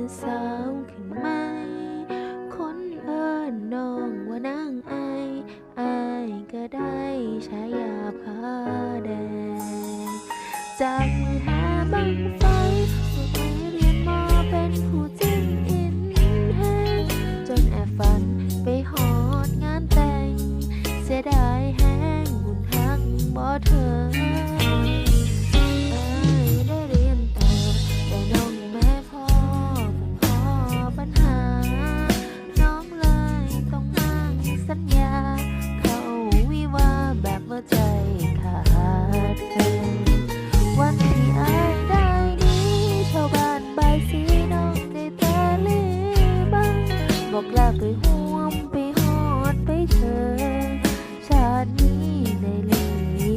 ็นสาวขึ้นไหม คนเอิญน้องว่านางไอไอก็ได้ใช้ยาผ้าแดงจากมือหาบัง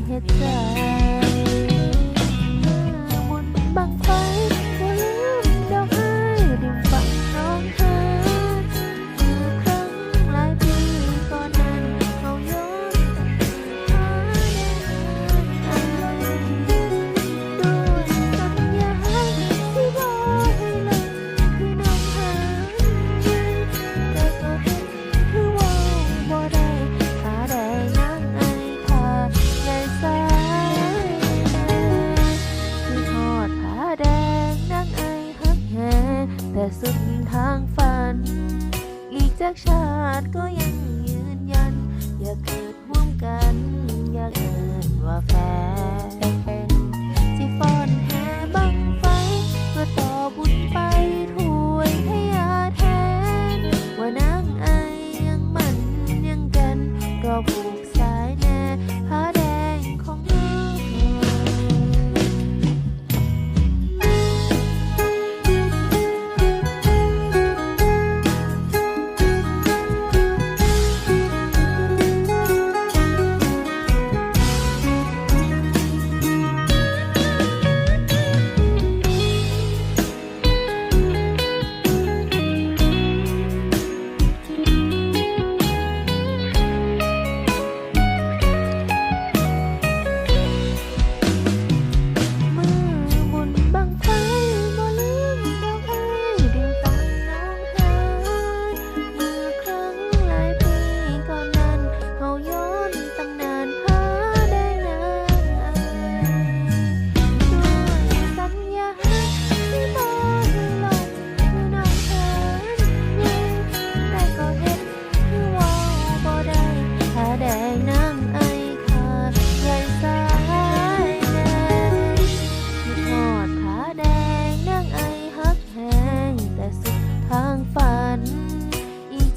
hit the สุดทางฝัน อีกจากชาติก็ยัง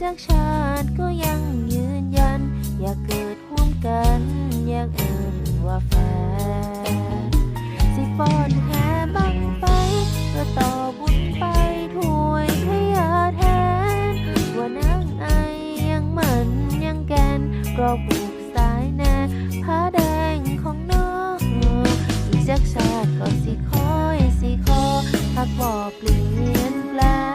จากชาติก็ยังยืนยัน อย่าเกิดห่วงกันอย่างอื่นว่าแฟนสิป้อนแหบังไปเพื่อต่อบุญไปถวยให้ยาแทน ว่านางไอยังเหมือนยังแกนกรอบุกสายแน่ผ้าแดงของน้องอีกจากชาติก็สิคอยสิคอพักบอกเปลี่ยนแปลง